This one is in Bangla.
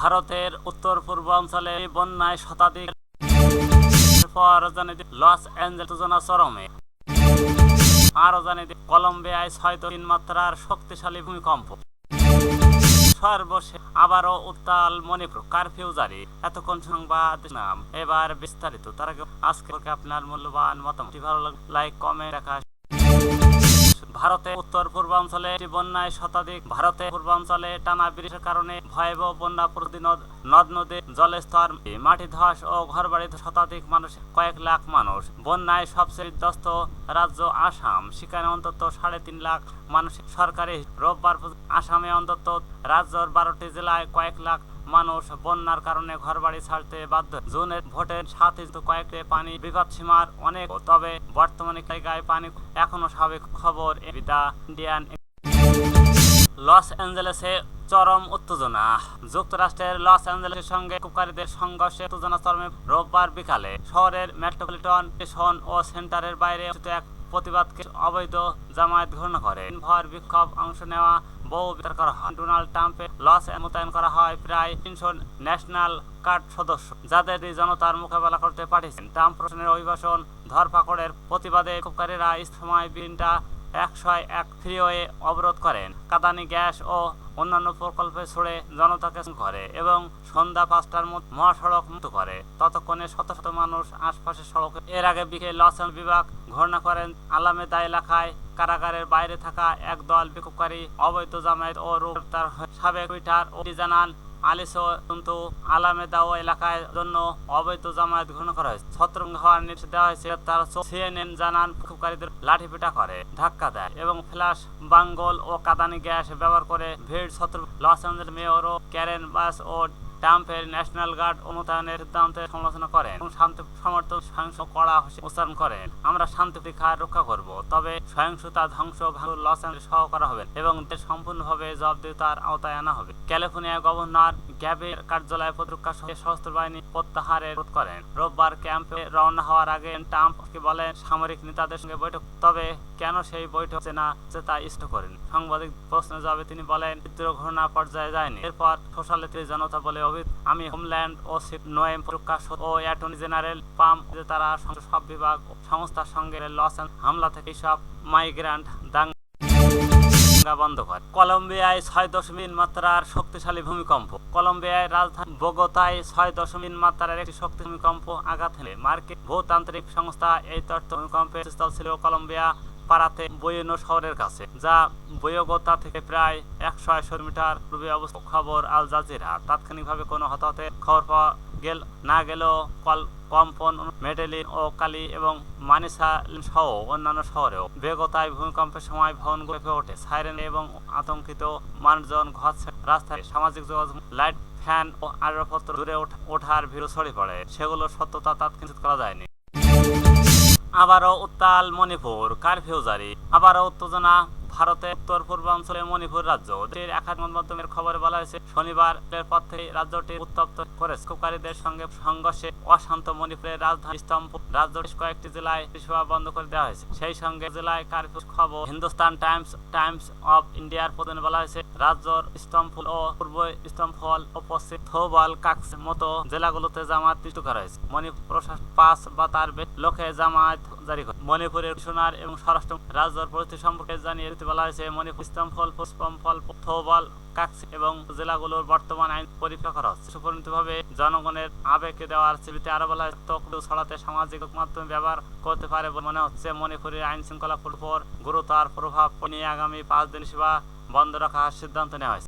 ভারতের উত্তর পূর্বাঞ্চলে বন্যায় শতাধিক লস অ্যাঞ্জেল যোজনা চরমে। আরও জানিয়ে কলম্বিয়ায় ছয় তিন মাত্রার শক্তিশালী ভূমিকম্প। সর্বশেষ আবারও উত্তাল মণিপুর, কারফিউ জারি। এতক্ষণ সংবাদ নাম এবার বিস্তারিত। তার আগে আজকে আপনার মূল্যবান মতামত ভালো লাইক কমেন্ট দেখা ভারতের উত্তর পূর্বাঞ্চলে বন্যায় শতাধিক ভারতের পূর্বাঞ্চলে টানা বৃষ্টির কারণে ভয়াবহ বন্যা প্রতি নদ নদ নদীর জলের স্তর মাটি ধস ও ঘরবাড়ি শতাধিক মানুষ, কয়েক লাখ মানুষ। বন্যায় সবচেয়ে বিধ্বস্ত রাজ্য আসাম। সেখানে অন্তত সাড়ে তিন লাখ মানুষ সরকারি রোববার আসামে অন্তত রাজ্যের বারোটি জেলায় কয়েক লাখ মানুষ বন্যার কারণে ঘরবাড়ি ছাড়তে বাধ্য। জুনের ভোটের সাথে কয়েকটি পানি বিপদ সীমার অনেক, তবে বর্তমানে জায়গায় পানি এখনও স্বাভাবিক খবর। দা ইন্ডিয়ান লস অ্যাঞ্জেলেসে চরম উত্তেজনা। যুক্তরাষ্ট্রের লস অ্যাঞ্জেলেসের সঙ্গে কুকারীদের সংঘর্ষে উত্তেজনা চরমে রোববার বিকালে। শহরের মেট্রোপলিটন স্টেশন ও সেন্টারের বাইরে এক প্রতিবাদকে অবৈধ জামায়াত ঘোষণা করে। ভর বিক্ষোভ অংশ নেওয়া বহু বিচার করা হয়। ডোনাল্ড ট্রাম্পের লস মোতায়েন করা হয় প্রায় তিনশো ন্যাশনাল কার্ড সদস্য যাদের জনতার মোকাবেলা করতে পাঠিয়েছেন ট্রাম্প প্রশ্নের অভিবাসন, ধরপাকড়ের প্রতিবাদে বিক্ষোভকারীরা সময় বিনটা একশো এক ফ্রিওয়ে অবরোধ করেন। কাদানি গ্যাস ও অন্যান্য প্রকল্পে ছড়ে জনতাকে করে এবং সন্ধ্যা পাঁচটার মধ্যে মহাসড়ক মুক্ত করে। ততক্ষণে শত শত মানুষ আশপাশের সড়কে এর আগে বিকেল লস বিভাগ ঘোষণা করেন আলামেদা এলাকায় কারাগারের বাইরে থাকা একদল বিক্ষোভকারী, অবৈধ জামায়াত ও রূপ সাবেক টুইটার ও জানান আলিসো কিন্তু আলামেদা ও এলাকায় জন্য অবৈধ জামায়াত ঘোষণা করা হয়েছে। ছত্রভঙ্গ হওয়ার নির্দেশ দেওয়া হয়েছে। তারা সিএনএন জানান বিক্ষোভকারীদের লাঠিপেটা করে, ধাক্কা দেয় এবং ফ্ল্যাশ বাঙ্গল ও কাদানি গ্যাস ব্যবহার করে ভিড় ছত্র লস অ্যাঞ্জেলেস মেয়র ও ক্যারেন বাস ও ট্রাম্পের ন্যাশনাল গার্ড অনুদানের সিদ্ধান্তের সমালোচনা করেন এবং শান্তি সমর্থন সহিংস কড়া উচ্চারণ করেন। আমরা শান্তি প্রতীক্ষা রক্ষা করব, তবে সহিংসতা ধ্বংস ভাঙর লস সহ করা হবে এবং সম্পূর্ণভাবে জবাবদিহিতার আওতায় আনা হবে। ক্যালিফোর্নিয়া গভর্নর গ্যাবের কার্যালয়ে প্রতিরক্ষা সশস্ত্র বাহিনী প্রত্যাহারের রোধ করেন। রোববার ক্যাম্পে রওনা হওয়ার আগে ট্রাম্পকে বলেন, সামরিক নেতাদের সঙ্গে বৈঠক তবে কেন সেই বৈঠক না যে তা ইষ্ট করেন। সাংবাদিক প্রশ্ন জবাবে তিনি বলেন বিদ্রোহ ঘটনা পর্যায়ে যায়নি। এরপর সোশ্যাল জনতা বলে অভিত আমি হোমল্যান্ড ও নোয়েম প্রকাশ ও অ্যাটর্নি জেনারেল পাম, যে তারা সব বিভাগ সংস্থার সঙ্গে লস হামলা থেকে সব মাইগ্রান্ট দাঙ্গা দাঙ্গা বন্ধ করে কলম্বিয়ায় ছয় দশমিক মাত্রার শক্তিশালী ভূমিকম্প। কলম্বিয়ায় রাজধানী বগোতায় ছয় দশমিক মাত্রার একটি শক্তি ভূমিকম্প আঘাত হেলে মার্কিন ভূতান্ত্রিক সংস্থা এই তথ্য ভূমিকম্পের স্থল ছিল কলম্বিয়া পাড়াতে বইনো শহরের কাছে, যা বয়োগতা থেকে প্রায় একশো আশি মিটার পূর্বে অবস্থিত। খবর আল জাজিরা। তাৎক্ষণিকভাবে কোনো হতাহতের খবর পাওয়া গেল, না গেলেও কল, কম্পন মেডেলিন ও কালি এবং মানিসা সহ অন্যান্য শহরেও বেগতায় ভূমিকম্পের সময় ভবনগুলো কেঁপে ওঠে। সাইরেন এবং আতঙ্কিত মানুষজন ঘর রাস্তায় সামাজিক যোগাযোগ, লাইট, ফ্যান ও আসবাবপত্র দূরে ওঠা- ওঠার ভিড় ছড়িয়ে পড়ে। সেগুলো সত্যতা তাৎক্ষণিক করা যায়নি। আবারও উত্তাল মণিপুর, কারফিউ জারি। আবারও উত্তেজনা ভারতের উত্তর পূর্বাঞ্চলে মণিপুর রাজ্য। দেশের একাধিক মাধ্যমের খবরে বলা হয়েছে শনিবার পর থেকে রাজ্যটি উত্তপ্ত করে বিক্ষোভকারীদের সঙ্গে সংঘর্ষে অশান্ত মণিপুরের রাজধানী রাজ্যের বেশ কয়েকটি জেলায় পরিষেবা বন্ধ করে দেওয়া হয়েছে। সেই সঙ্গে জেলায় কারফিউ খবর হিন্দুস্তান টাইমস টাইমস অফ ইন্ডিয়ার প্রতিবেদনে বলা হয়েছে, রাজ্যর স্তম্ফল ও পূর্ব স্তম্ফল ও পশ্চিম থৌবাল কাক্স মতো জেলাগুলোতে জামাত সৃষ্টি করা হয়েছে। মণিপুর প্রশাসন পাঁচ বা তার লোকে জামাত জারি করে। মণিপুরের কমিশনার এবং স্বরাষ্ট্র রাজ্যের পরিস্থিতি সম্পর্কে জানিয়ে বলা হয়েছে মণিপুর থৌবল কাকসি এবং জেলাগুলোর বর্তমান আইন পরীক্ষা করা হচ্ছে জনগণের আবেগকে দেওয়ার ছবিতে আরও বলা হয়েছে ছড়াতে সামাজিক মাধ্যম ব্যবহার করতে পারে বলে মনে হচ্ছে। মণিপুরের আইন শৃঙ্খলা উপর গুরুতর প্রভাব নিয়ে আগামী পাঁচ দিন সেবা বন্ধ রাখার সিদ্ধান্ত নেওয়া হয়েছে।